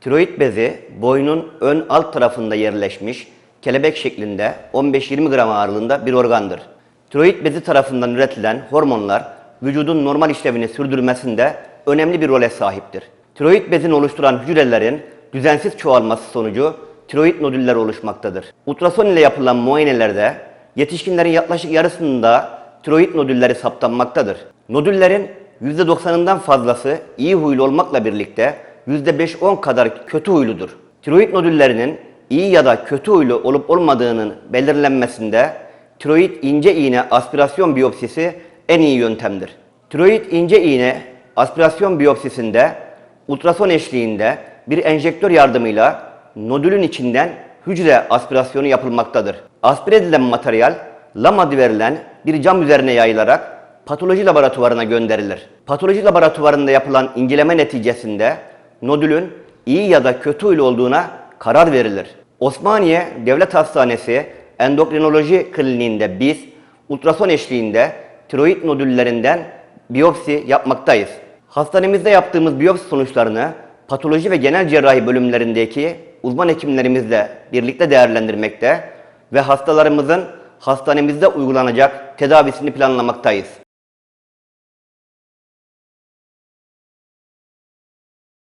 Tiroid bezi boynun ön alt tarafında yerleşmiş, kelebek şeklinde 15-20 gram ağırlığında bir organdır. Tiroid bezi tarafından üretilen hormonlar vücudun normal işlevini sürdürmesinde önemli bir role sahiptir. Tiroid bezini oluşturan hücrelerin düzensiz çoğalması sonucu tiroid nodüller oluşmaktadır. Ultrason ile yapılan muayenelerde yetişkinlerin yaklaşık yarısında tiroid nodülleri saptanmaktadır. Nodüllerin %90'ından fazlası iyi huylu olmakla birlikte %5-10 kadar kötü huyludur. Tiroid nodüllerinin iyi ya da kötü huylu olup olmadığının belirlenmesinde tiroid ince iğne aspirasyon biyopsisi en iyi yöntemdir. Tiroid ince iğne aspirasyon biyopsisinde ultrason eşliğinde bir enjektör yardımıyla nodülün içinden hücre aspirasyonu yapılmaktadır. Aspire edilen materyal lam verilen bir cam üzerine yayılarak patoloji laboratuvarına gönderilir. Patoloji laboratuvarında yapılan inceleme neticesinde nodülün iyi ya da kötü huylu olduğuna karar verilir. Osmaniye Devlet Hastanesi Endokrinoloji Kliniğinde biz ultrason eşliğinde tiroid nodüllerinden biyopsi yapmaktayız. Hastanemizde yaptığımız biyopsi sonuçlarını patoloji ve genel cerrahi bölümlerindeki uzman hekimlerimizle birlikte değerlendirmekte ve hastalarımızın hastanemizde uygulanacak tedavisini planlamaktayız.